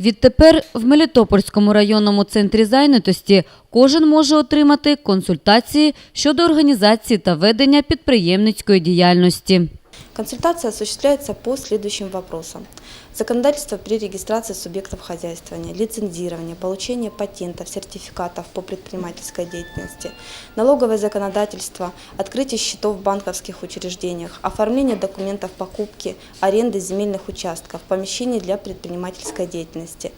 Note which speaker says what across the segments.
Speaker 1: Відтепер в Мелітопольському районному центрі зайнятості кожен може отримати консультації щодо організації та ведення підприємницької діяльності.
Speaker 2: Консультация осуществляется по следующим вопросам. Законодательство при регистрации субъектов хозяйствования, лицензирование, получение патентов, сертификатов по предпринимательской деятельности, налоговое законодательство, открытие счетов в банковских учреждениях, оформление документов покупки, аренды земельных участков, помещений для предпринимательской деятельности,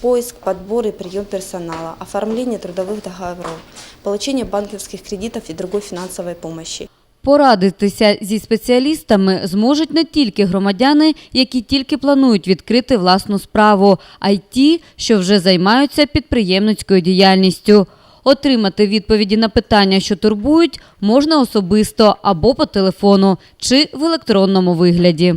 Speaker 2: поиск, подбор и прием персонала, оформление трудовых договоров, получение банковских кредитов и другой финансовой помощи.
Speaker 1: Порадитися зі спеціалістами зможуть не тільки громадяни, які тільки планують відкрити власну справу, а й ті, що вже займаються підприємницькою діяльністю. Отримати відповіді на питання, що турбують, можна особисто або по телефону чи в електронному вигляді.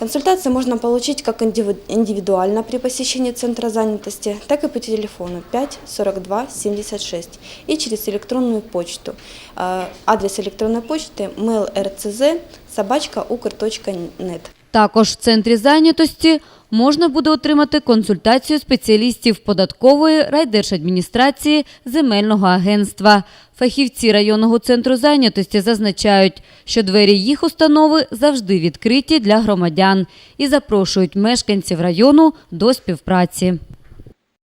Speaker 2: Консультацию можно получить как индивид- индивидуально при посещении центра занятости, так и по телефону 5 42 76 и через электронную почту. Э, Адрес электронной почты mailrcz собачка ukr.net.
Speaker 1: також в центрі зайнятості можна буде отримати консультацію спеціалістів податкової, райдержадміністрації, земельного агентства. Фахівці районного центру зайнятості зазначають, що двері їх установи завжди відкриті для громадян і запрошують мешканців району до співпраці.